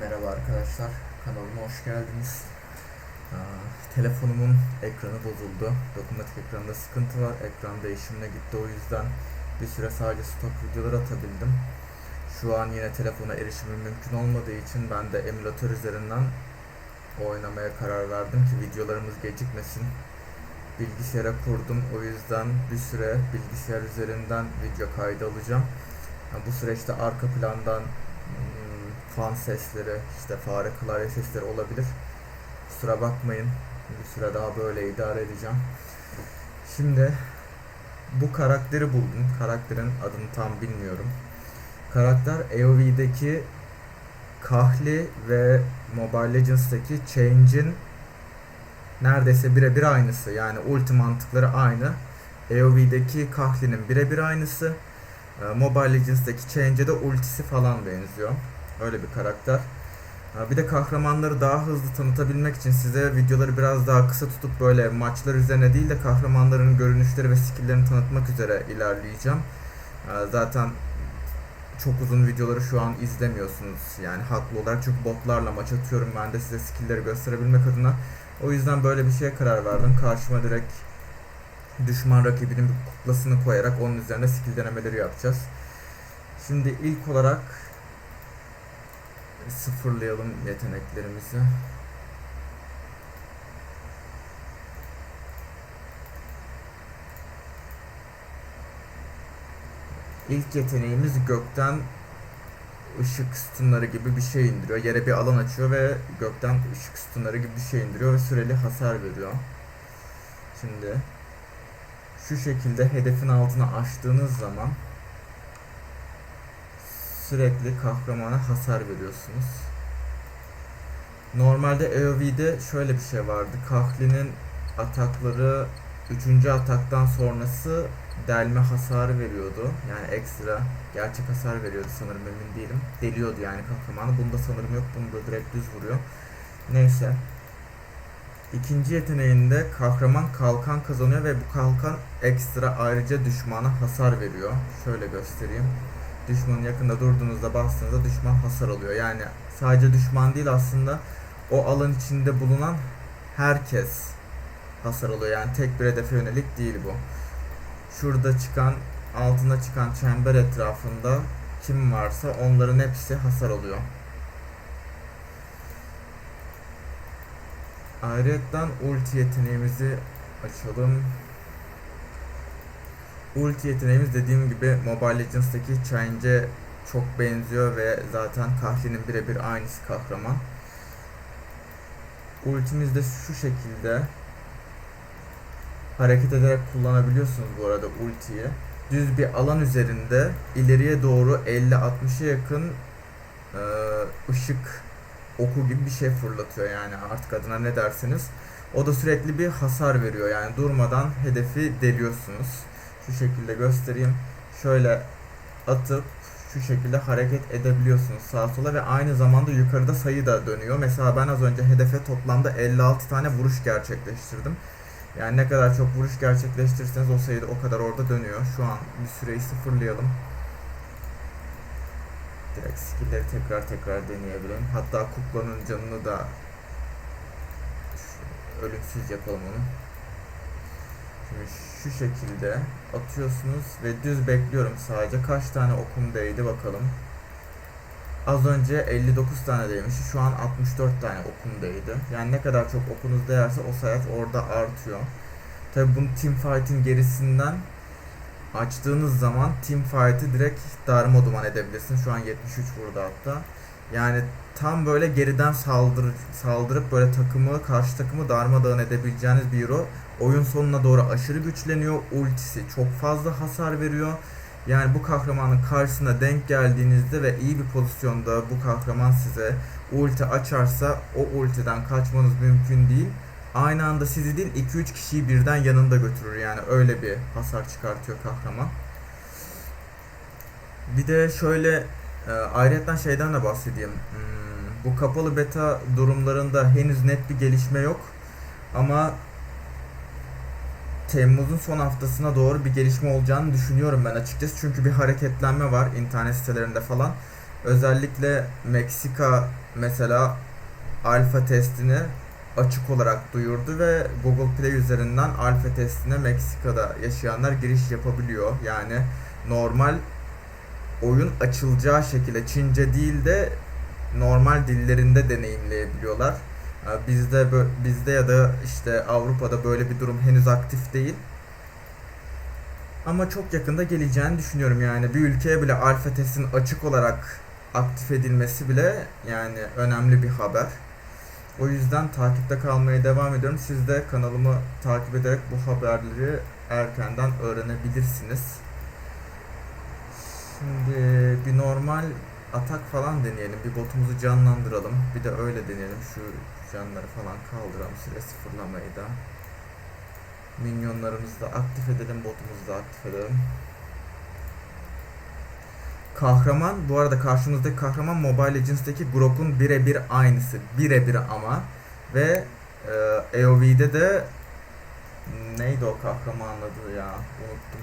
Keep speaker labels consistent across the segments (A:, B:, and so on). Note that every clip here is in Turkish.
A: Merhaba arkadaşlar, kanalıma hoş geldiniz. Aa, telefonumun ekranı bozuldu. Dokunmatik ekranda sıkıntı var. Ekran değişimine gitti o yüzden bir süre sadece stok videolar atabildim. Şu an yine telefona erişimim mümkün olmadığı için ben de emülatör üzerinden oynamaya karar verdim ki videolarımız gecikmesin. Bilgisayara kurdum o yüzden bir süre bilgisayar üzerinden video kaydı alacağım. Ha, Bu süreçte arka plandan hmm, fan sesleri, işte fare klavye sesleri olabilir. Kusura bakmayın. Bir süre daha böyle idare edeceğim. Şimdi bu karakteri buldum. Karakterin adını tam bilmiyorum. Karakter AoV'deki Kahli ve Mobile Legends'taki Change'in neredeyse birebir aynısı. Yani ulti mantıkları aynı. AoV'deki Kahli'nin birebir aynısı. Ee, Mobile Legends'daki Change'e de ultisi falan benziyor. Öyle bir karakter. Bir de kahramanları daha hızlı tanıtabilmek için size videoları biraz daha kısa tutup böyle maçlar üzerine değil de kahramanların görünüşleri ve skill'lerini tanıtmak üzere ilerleyeceğim. Zaten çok uzun videoları şu an izlemiyorsunuz. Yani haklı olarak çünkü botlarla maç atıyorum ben de size skill'leri gösterebilmek adına. O yüzden böyle bir şeye karar verdim. Karşıma direkt düşman rakibinin bir kuklasını koyarak onun üzerine skill denemeleri yapacağız. Şimdi ilk olarak sıfırlayalım yeteneklerimizi. İlk yeteneğimiz gökten ışık sütunları gibi bir şey indiriyor. Yere bir alan açıyor ve gökten ışık sütunları gibi bir şey indiriyor ve süreli hasar veriyor. Şimdi şu şekilde hedefin altına açtığınız zaman sürekli kahramana hasar veriyorsunuz. Normalde AoV'de şöyle bir şey vardı. Kahli'nin atakları 3. ataktan sonrası delme hasarı veriyordu. Yani ekstra gerçek hasar veriyordu sanırım emin değilim. Deliyordu yani kahramanı. Bunda sanırım yok. Bunda direkt düz vuruyor. Neyse. İkinci yeteneğinde kahraman kalkan kazanıyor ve bu kalkan ekstra ayrıca düşmana hasar veriyor. Şöyle göstereyim. Düşmanın yakında durduğunuzda bastığınızda düşman hasar alıyor. Yani sadece düşman değil aslında o alan içinde bulunan herkes hasar alıyor. Yani tek bir hedefe yönelik değil bu. Şurada çıkan altına çıkan çember etrafında kim varsa onların hepsi hasar alıyor. Ayrıca ulti yeteneğimizi açalım. Ulti yeteneğimiz dediğim gibi Mobile Legends'taki Change'e çok benziyor ve zaten Kahli'nin birebir aynısı kahraman. Ultimiz de şu şekilde hareket ederek kullanabiliyorsunuz bu arada ultiyi. Düz bir alan üzerinde ileriye doğru 50-60'a yakın e, ışık oku gibi bir şey fırlatıyor yani artık adına ne dersiniz. O da sürekli bir hasar veriyor yani durmadan hedefi deliyorsunuz. Şu şekilde göstereyim. Şöyle atıp şu şekilde hareket edebiliyorsunuz sağa sola ve aynı zamanda yukarıda sayı da dönüyor. Mesela ben az önce hedefe toplamda 56 tane vuruş gerçekleştirdim. Yani ne kadar çok vuruş gerçekleştirirseniz o sayı da o kadar orada dönüyor. Şu an bir süreyi sıfırlayalım. Direkt skill'leri tekrar tekrar deneyebilirim. Hatta kuklanın canını da ölümsüz yapalım onu. Şimdi şu şekilde atıyorsunuz ve düz bekliyorum sadece. Kaç tane okum değdi bakalım. Az önce 59 tane değmiş. Şu an 64 tane okum değdi. Yani ne kadar çok okunuz değerse o sayı orada artıyor. Tabi bunu teamfight'in gerisinden açtığınız zaman teamfight'ı direkt darma duman edebilirsin. Şu an 73 vurdu hatta. Yani tam böyle geriden saldır, saldırıp böyle takımı, karşı takımı darmadağın edebileceğiniz bir hero. Oyun sonuna doğru aşırı güçleniyor. Ultisi çok fazla hasar veriyor. Yani bu kahramanın karşısına denk geldiğinizde ve iyi bir pozisyonda bu kahraman size ulti açarsa o ultiden kaçmanız mümkün değil. Aynı anda sizi değil 2-3 kişiyi birden yanında götürür yani öyle bir hasar çıkartıyor kahraman. Bir de şöyle e, ayrıca şeyden de bahsedeyim. Hmm, bu kapalı beta durumlarında henüz net bir gelişme yok. Ama Temmuz'un son haftasına doğru bir gelişme olacağını düşünüyorum ben açıkçası. Çünkü bir hareketlenme var internet sitelerinde falan. Özellikle Meksika mesela alfa testini açık olarak duyurdu ve Google Play üzerinden alfa testine Meksika'da yaşayanlar giriş yapabiliyor. Yani normal oyun açılacağı şekilde Çince değil de normal dillerinde deneyimleyebiliyorlar. Bizde bizde ya da işte Avrupa'da böyle bir durum henüz aktif değil. Ama çok yakında geleceğini düşünüyorum yani bir ülkeye bile alfa testin açık olarak aktif edilmesi bile yani önemli bir haber. O yüzden takipte kalmaya devam ediyorum. Siz de kanalımı takip ederek bu haberleri erkenden öğrenebilirsiniz. Şimdi bir normal atak falan deneyelim. Bir botumuzu canlandıralım. Bir de öyle deneyelim. Şu canları falan kaldıralım. Süre sıfırlamayı da. Minyonlarımızı da aktif edelim. Botumuzu da aktif edelim. Kahraman, bu arada karşımızdaki kahraman Mobile Legends'taki Grok'un birebir aynısı. Birebir ama. Ve e, AoV'de de neydi o kahramanın adı ya? Unuttum.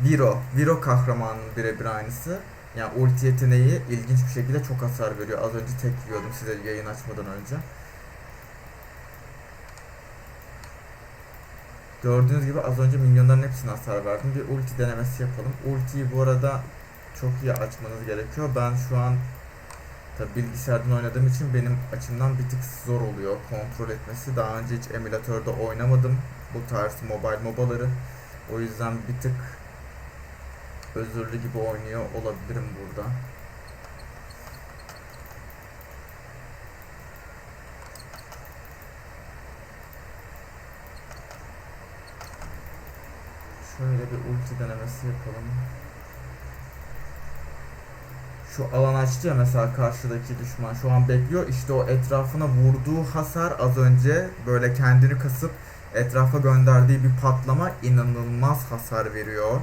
A: Viro. Viro kahramanının birebir aynısı. Yani ulti yeteneği ilginç bir şekilde çok hasar veriyor. Az önce tek yiyordum size yayın açmadan önce. Gördüğünüz gibi az önce minyonların hepsine hasar verdim. Bir ulti denemesi yapalım. Ultiyi bu arada çok iyi açmanız gerekiyor. Ben şu an tabi bilgisayardan oynadığım için benim açımdan bir tık zor oluyor kontrol etmesi. Daha önce hiç emülatörde oynamadım bu tarz mobile mobaları. O yüzden bir tık özürlü gibi oynuyor olabilirim burada. Şöyle bir ulti denemesi yapalım. Şu alan açtı ya mesela karşıdaki düşman şu an bekliyor. İşte o etrafına vurduğu hasar az önce böyle kendini kasıp etrafa gönderdiği bir patlama inanılmaz hasar veriyor.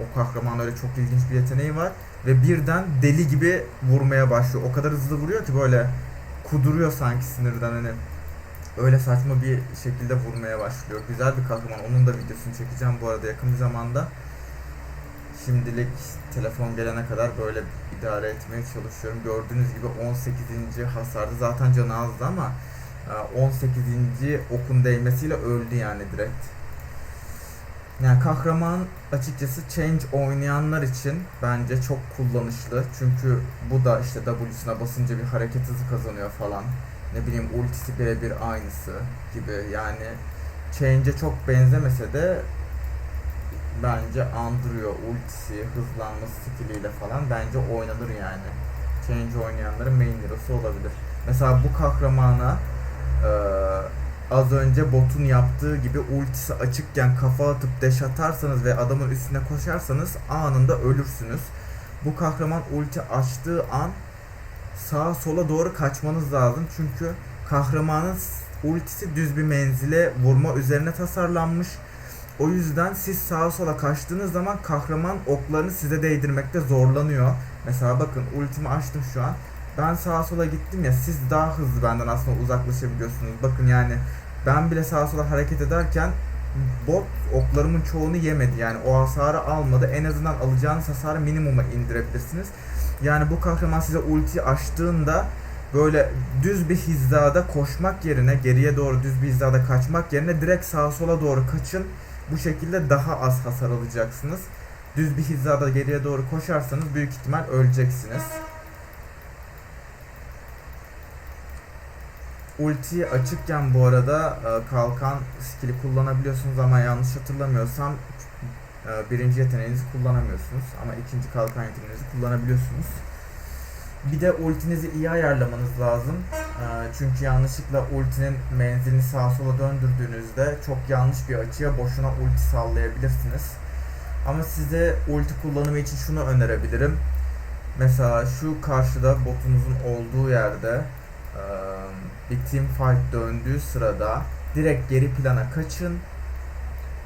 A: O kahraman öyle çok ilginç bir yeteneği var. Ve birden deli gibi vurmaya başlıyor. O kadar hızlı vuruyor ki böyle kuduruyor sanki sinirden hani. Öyle saçma bir şekilde vurmaya başlıyor. Güzel bir kahraman. Onun da videosunu çekeceğim bu arada yakın bir zamanda. Şimdilik telefon gelene kadar böyle idare etmeye çalışıyorum. Gördüğünüz gibi 18. hasardı. Zaten canı azdı ama e, 18. okun değmesiyle öldü yani direkt. Yani kahraman açıkçası Change oynayanlar için bence çok kullanışlı. Çünkü bu da işte W'suna basınca bir hareket hızı kazanıyor falan. Ne bileyim ultisi birebir aynısı gibi. Yani Change'e çok benzemese de bence andırıyor ultisi, hızlanma skilliyle falan bence oynanır yani. Change oynayanların main hero'su olabilir. Mesela bu kahramana eee az önce botun yaptığı gibi ultisi açıkken kafa atıp deş atarsanız ve adamın üstüne koşarsanız anında ölürsünüz. Bu kahraman ulti açtığı an sağa sola doğru kaçmanız lazım. Çünkü kahramanın ultisi düz bir menzile vurma üzerine tasarlanmış. O yüzden siz sağa sola kaçtığınız zaman kahraman oklarını size değdirmekte zorlanıyor. Mesela bakın ultimi açtım şu an. Ben sağa sola gittim ya siz daha hızlı benden aslında uzaklaşabiliyorsunuz. Bakın yani ben bile sağa sola hareket ederken bot oklarımın çoğunu yemedi. Yani o hasarı almadı. En azından alacağınız hasarı minimuma indirebilirsiniz. Yani bu kahraman size ulti açtığında böyle düz bir hizada koşmak yerine geriye doğru düz bir hizada kaçmak yerine direkt sağa sola doğru kaçın. Bu şekilde daha az hasar alacaksınız. Düz bir hizada geriye doğru koşarsanız büyük ihtimal öleceksiniz. Ulti açıkken bu arada e, kalkan skill'i kullanabiliyorsunuz ama yanlış hatırlamıyorsam e, birinci yeteneğinizi kullanamıyorsunuz ama ikinci kalkan yeteneğinizi kullanabiliyorsunuz. Bir de ultinizi iyi ayarlamanız lazım. E, çünkü yanlışlıkla ultinin menzilini sağa sola döndürdüğünüzde çok yanlış bir açıya boşuna ulti sallayabilirsiniz. Ama size ulti kullanımı için şunu önerebilirim. Mesela şu karşıda botunuzun olduğu yerde e, bir team fight döndüğü sırada direkt geri plana kaçın.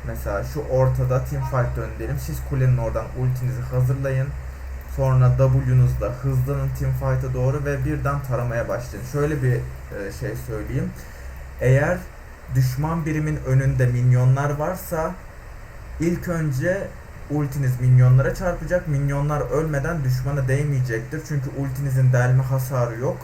A: Mesela şu ortada team fight döndü diyelim. Siz kulenin oradan ultinizi hazırlayın. Sonra W'nuzla hızlanın team fight'a doğru ve birden taramaya başlayın. Şöyle bir e, şey söyleyeyim. Eğer düşman birimin önünde minyonlar varsa ilk önce ultiniz minyonlara çarpacak. Minyonlar ölmeden düşmana değmeyecektir. Çünkü ultinizin delme hasarı yok.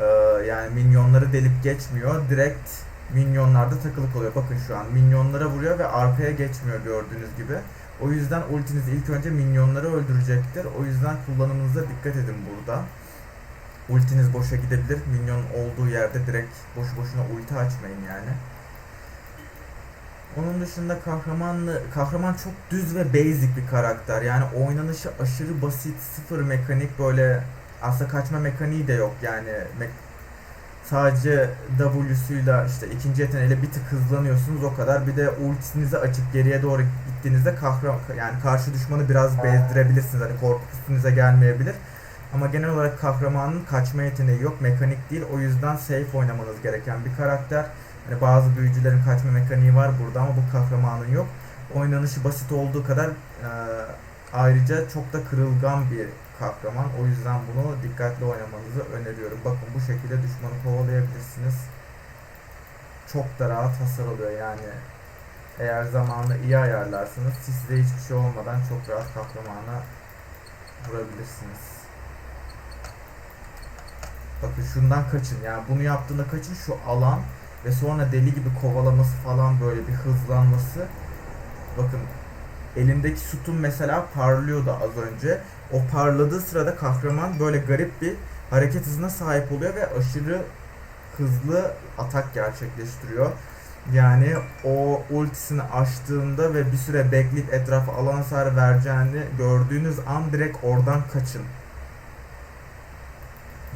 A: Ee, yani minyonları delip geçmiyor. Direkt minyonlarda takılı kalıyor. Bakın şu an minyonlara vuruyor ve arkaya geçmiyor gördüğünüz gibi. O yüzden ultiniz ilk önce minyonları öldürecektir. O yüzden kullanımınıza dikkat edin burada. Ultiniz boşa gidebilir. Minyon olduğu yerde direkt boş boşuna ulti açmayın yani. Onun dışında kahramanlı, kahraman çok düz ve basic bir karakter. Yani oynanışı aşırı basit, sıfır mekanik böyle aslında kaçma mekaniği de yok yani. Me- sadece W'suyla işte ikinci yeteneğiyle bir tık hızlanıyorsunuz o kadar. Bir de ultisinizi açıp geriye doğru gittiğinizde kahraman yani karşı düşmanı biraz bezdirebilirsiniz. Hani korku üstünüze gelmeyebilir. Ama genel olarak kahramanın kaçma yeteneği yok, mekanik değil. O yüzden safe oynamanız gereken bir karakter. Hani bazı büyücülerin kaçma mekaniği var burada ama bu kahramanın yok. Oynanışı basit olduğu kadar e, ayrıca çok da kırılgan bir kahraman. O yüzden bunu dikkatli oynamanızı öneriyorum. Bakın bu şekilde düşmanı kovalayabilirsiniz. Çok da rahat hasar oluyor yani. Eğer zamanını iyi ayarlarsanız sizde hiçbir şey olmadan çok rahat kahramana vurabilirsiniz. Bakın şundan kaçın yani bunu yaptığında kaçın şu alan ve sonra deli gibi kovalaması falan böyle bir hızlanması. Bakın elimdeki sütun mesela parlıyordu az önce. O parladığı sırada kahraman böyle garip bir hareket hızına sahip oluyor ve aşırı hızlı atak gerçekleştiriyor. Yani o ultisini açtığında ve bir süre bekleyip etrafa alan hasar vereceğini gördüğünüz an direkt oradan kaçın.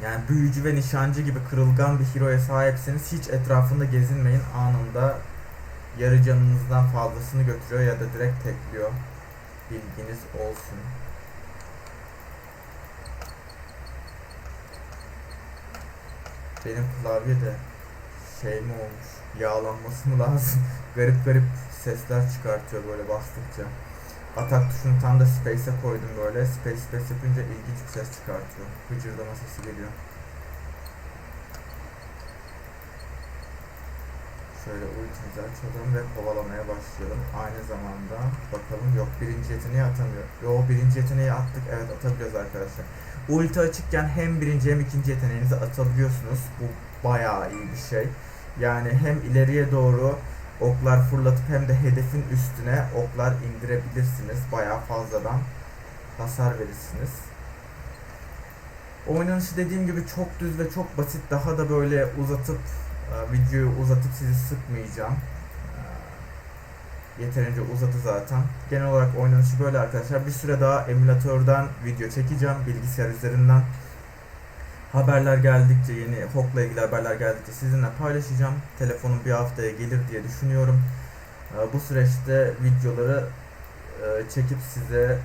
A: Yani büyücü ve nişancı gibi kırılgan bir hero'ya sahipseniz hiç etrafında gezinmeyin anında yarı canınızdan fazlasını götürüyor ya da direkt tekliyor. Bilginiz olsun. Benim klavye şey mi olmuş? Yağlanması mı lazım? garip garip sesler çıkartıyor böyle bastıkça. Atak tuşunu tam da space'e koydum böyle. Space space yapınca ilginç bir ses çıkartıyor. Gıcırdama sesi geliyor. Şöyle ultimizi açalım ve kovalamaya başlayalım. Aynı zamanda bakalım yok birinci yeteneği atamıyor. Yo birinci yeteneği attık evet atabiliyoruz arkadaşlar. Ulti açıkken hem birinci hem ikinci yeteneğinizi atabiliyorsunuz. Bu bayağı iyi bir şey. Yani hem ileriye doğru oklar fırlatıp hem de hedefin üstüne oklar indirebilirsiniz. Bayağı fazladan hasar verirsiniz. Oynanışı dediğim gibi çok düz ve çok basit. Daha da böyle uzatıp videoyu uzatıp sizi sıkmayacağım. E, Yeterince uzadı zaten. Genel olarak oynanışı böyle arkadaşlar. Bir süre daha emülatörden video çekeceğim bilgisayar üzerinden. Haberler geldikçe yeni HOK'la ilgili haberler geldikçe sizinle paylaşacağım. Telefonum bir haftaya gelir diye düşünüyorum. E, Bu süreçte videoları e, çekip size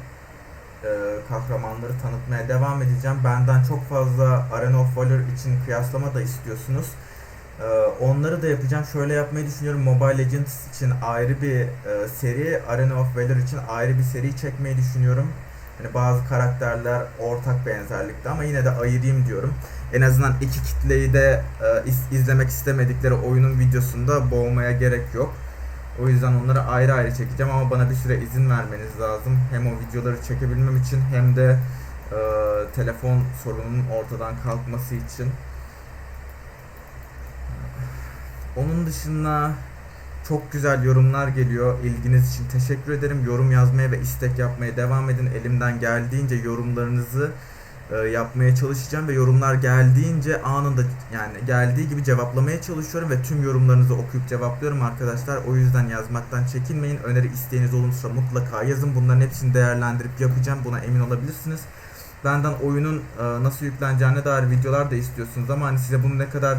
A: e, kahramanları tanıtmaya devam edeceğim. Benden çok fazla Arena of Valor için kıyaslama da istiyorsunuz. E, Onları da yapacağım. Şöyle yapmayı düşünüyorum. Mobile Legends için ayrı bir e, seri, Arena of Valor için ayrı bir seri çekmeyi düşünüyorum. Hani bazı karakterler ortak benzerlikte ama yine de ayırayım diyorum. En azından iki kitleyi de e, iz- izlemek istemedikleri oyunun videosunda boğmaya gerek yok. O yüzden onları ayrı ayrı çekeceğim ama bana bir süre izin vermeniz lazım. Hem o videoları çekebilmem için hem de e, telefon sorununun ortadan kalkması için. Onun dışında çok güzel yorumlar geliyor. İlginiz için teşekkür ederim. Yorum yazmaya ve istek yapmaya devam edin. Elimden geldiğince yorumlarınızı e, yapmaya çalışacağım ve yorumlar geldiğince anında yani geldiği gibi cevaplamaya çalışıyorum ve tüm yorumlarınızı okuyup cevaplıyorum arkadaşlar. O yüzden yazmaktan çekinmeyin. Öneri isteğiniz olursa mutlaka yazın. Bunların hepsini değerlendirip yapacağım. Buna emin olabilirsiniz. Benden oyunun e, nasıl yükleneceğine dair videolar da istiyorsunuz ama hani size bunu ne kadar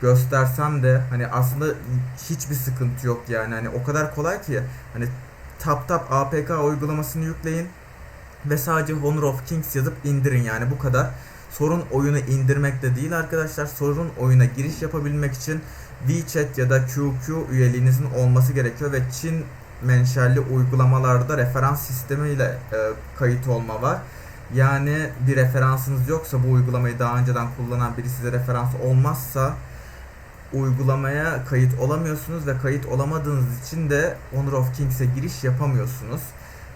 A: göstersem de hani aslında hiçbir sıkıntı yok yani hani o kadar kolay ki hani tap tap APK uygulamasını yükleyin ve sadece Honor of Kings yazıp indirin yani bu kadar. Sorun oyunu indirmekte değil arkadaşlar. Sorun oyuna giriş yapabilmek için WeChat ya da QQ üyeliğinizin olması gerekiyor ve Çin menşelli uygulamalarda referans sistemiyle e, kayıt olma var. Yani bir referansınız yoksa bu uygulamayı daha önceden kullanan biri size referans olmazsa uygulamaya kayıt olamıyorsunuz ve kayıt olamadığınız için de Honor of Kings'e giriş yapamıyorsunuz.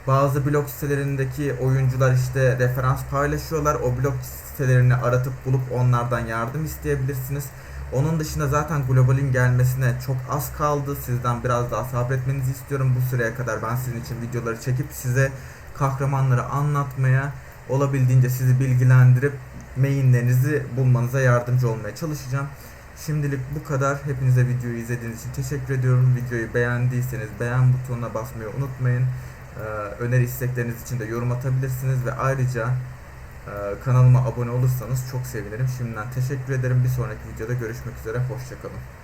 A: Bazı blog sitelerindeki oyuncular işte referans paylaşıyorlar. O blog sitelerini aratıp bulup onlardan yardım isteyebilirsiniz. Onun dışında zaten globalin gelmesine çok az kaldı. Sizden biraz daha sabretmenizi istiyorum. Bu süreye kadar ben sizin için videoları çekip size kahramanları anlatmaya, olabildiğince sizi bilgilendirip mainlerinizi bulmanıza yardımcı olmaya çalışacağım. Şimdilik bu kadar. Hepinize videoyu izlediğiniz için teşekkür ediyorum. Videoyu beğendiyseniz beğen butonuna basmayı unutmayın. Ee, öneri istekleriniz için de yorum atabilirsiniz ve ayrıca e, kanalıma abone olursanız çok sevinirim. Şimdiden teşekkür ederim. Bir sonraki videoda görüşmek üzere. Hoşçakalın.